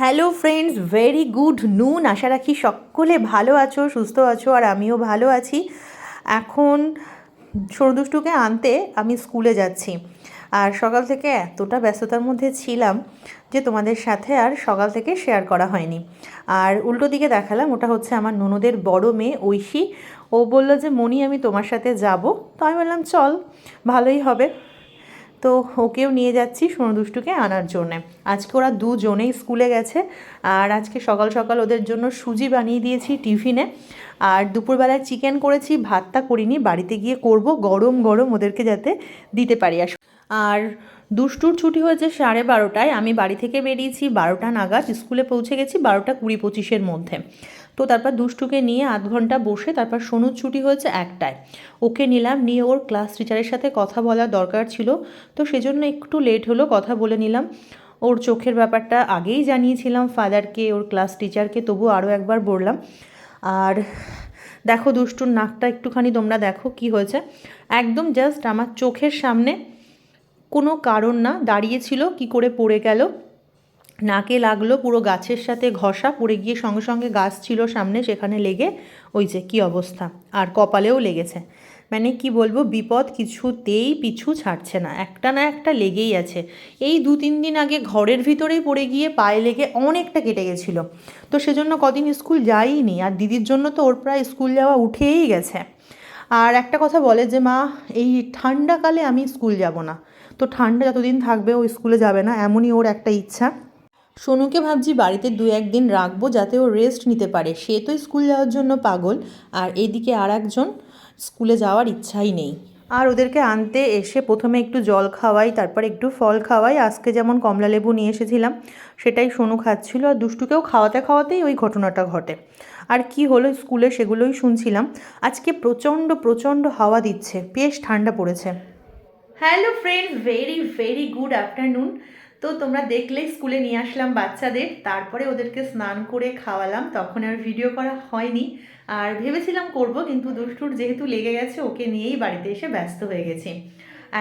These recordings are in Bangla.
হ্যালো ফ্রেন্ডস ভেরি গুড নুন আশা রাখি সকলে ভালো আছো, সুস্থ আছো, আর আমিও ভালো আছি। এখন সরদুষ্টুকে আনতে আমি স্কুলে যাচ্ছি। আর সকাল থেকে এতটা ব্যস্ততার মধ্যে ছিলাম যে তোমাদের সাথে আর সকাল থেকে শেয়ার করা হয়নি। আর উল্টো দিকে দেখালাম, ওটা হচ্ছে আমার ননদের বড় মেয়ে ঐশী। ও বলল যে মনি আমি তোমার সাথে যাব। তো আমি বললাম, চল, ভালোই হবে। তো ওকেও নিয়ে যাচ্ছি সোনদুষ্টুকে আনার জন্যে। আজকে ওরা দুজনেই স্কুলে গেছে আর আজকে সকাল সকাল ওদের জন্য সুজি বানিয়ে দিয়েছি টিফিনে। আর দুপুরবেলায় চিকেন করেছি, ভাতটা করিনি, বাড়িতে গিয়ে করব, গরম গরম ওদেরকে যাতে দিতে পারি। আর আর দুষ্টুর ছুটি হয়েছে সাড়ে বারোটায়, আমি বাড়ি থেকে বেরিয়েছি বারোটা নাগাদ, স্কুলে পৌঁছে গেছি বারোটা কুড়ি পঁচিশের মধ্যে। তো তারপর দুষ্টুকে নিয়ে আধ ঘণ্টা বসে তারপর সোনুর ছুটি হয়েছে একটায়। ওকে নিলাম, নিয়ে ওর ক্লাস টিচারের সাথে কথা বলার দরকার ছিল। তো সেজন্য একটু লেট হলো, কথা বলে নিলাম। ওর চোখের ব্যাপারটা আগেই জানিয়েছিলাম ফাদারকে, ওর ক্লাস টিচারকে, তবু আরও একবার বললাম। আর দেখো দুষ্টুর নাকটা একটুখানি তোমরা দেখো কি হয়েছে। একদম জাস্ট আমার চোখের সামনে কোনো কারণ না দাঁড়িয়েছিল কি করে পড়ে গেল। নাকে লাগল পুরো গাছের সাথে ঘষা, পড়ে গিয়ে সঙ্গে সঙ্গে গাছ ছিল সামনে সেখানে লেগে, ওই যে কী অবস্থা? আর কপালেও লেগেছে। মানে কি বলব, বিপদ কিছুতেই পিছু ছাড়ছে না। একটা না একটা লেগেই আছে। এই দু তিন দিন আগে ঘরের ভিতরেই পড়ে গিয়ে পায়ে লেগে অনেকটা কেটে গেছিল। তো সেজন্য কদিন স্কুল যাইনি। আর দিদির জন্য তো ওর প্রায় স্কুল যাওয়া উঠেই গেছে। আর একটা কথা বলে যে, মা, এই ঠান্ডাকালে আমি স্কুল যাব না। তো ঠান্ডা যতদিন থাকবে ও স্কুলে যাবে না, এমনই ওর একটা ইচ্ছা। সোনুকে ভাবছি বাড়িতে দু একদিন রাখব যাতে ও রেস্ট নিতে পারে। সে তো স্কুল যাওয়ার জন্য পাগল আর এদিকে আর একজন স্কুলে যাওয়ার ইচ্ছাই নেই। আর ওদেরকে আনতে এসে প্রথমে একটু জল খাওয়াই তারপর একটু ফল খাওয়াই। আজকে যেমন কমলা লেবু নিয়ে এসেছিলাম সেটাই সোনু খাচ্ছিল। আর দুষ্টুকেও খাওয়াতে খাওয়াতেই ওই ঘটনাটা ঘটে। আর কি হলো স্কুলে সেগুলোই শুনছিলাম। আজকে প্রচণ্ড প্রচণ্ড হাওয়া দিচ্ছে। বেশ ঠান্ডা পড়েছে। Hello friends very very good afternoon তো তোমরা দেখলেই স্কুলে নিয়ে আসলাম বাচ্চাদের, তারপরে ওদেরকে স্নান করে খাওয়ালাম, তখন আর ভিডিও করা হয়নি। আর ভেবেছিলাম করব, কিন্তু দুষ্টুর যেহেতু লেগে গেছে, ওকে নিয়েই বাড়িতে এসে ব্যস্ত হয়ে গেছি।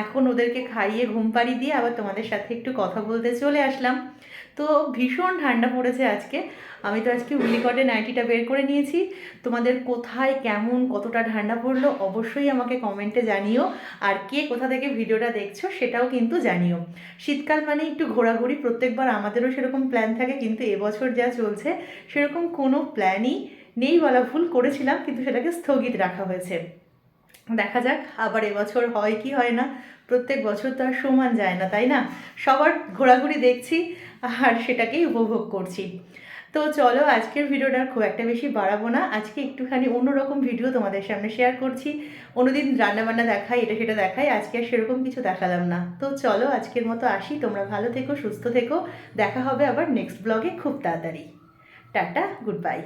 এখন ওদেরকে খাইয়ে ঘুম পাড়ি দিয়ে আবার তোমাদের সাথে একটু কথা বলতে চলে আসলাম। তো ভীষণ ঠান্ডা পড়েছে আজকে। আমি তো আজকে উলিকটে নাইটিটা বের করে নিয়েছি। তোমাদের কোথায় কেমন, কতটা ঠান্ডা পড়ল অবশ্যই আমাকে কমেন্টে জানিও। আর কে কোথা থেকে ভিডিওটা দেখছ সেটাও কিন্তু জানিও। শীতকাল মানে একটু ঘোরাঘুরি, প্রত্যেকবার আমাদেরও সেরকম প্ল্যান থাকে, কিন্তু এবছর যা চলছে সেরকম কোনো প্ল্যানই নেই বলা ভুল করেছিলাম, কিন্তু সেটাকে স্থগিত রাখা হয়েছে। দেখা যাক, আবার এবছর হয় কি হয় না? প্রত্যেক বছর তো আর সমান যায় না, তাই না? সবার ঘোরাঘুরি দেখছি আর সেটাকেই উপভোগ করছি। তো চলো, আজকের ভিডিওটা খুব একটা বেশি বাড়াবো না। আজকে একটুখানি অন্যরকম ভিডিও তোমাদের সামনে শেয়ার করছি। অন্যদিন রান্নাবান্না দেখাই, এটা সেটা দেখাই, আজকে আর সেরকম কিছু দেখালাম না। তো চলো, আজকের মতো আসি। তোমরা ভালো থেকো, সুস্থ থেকো। দেখা হবে আবার নেক্সট ব্লগে খুব তাড়াতাড়ি। Tata good bye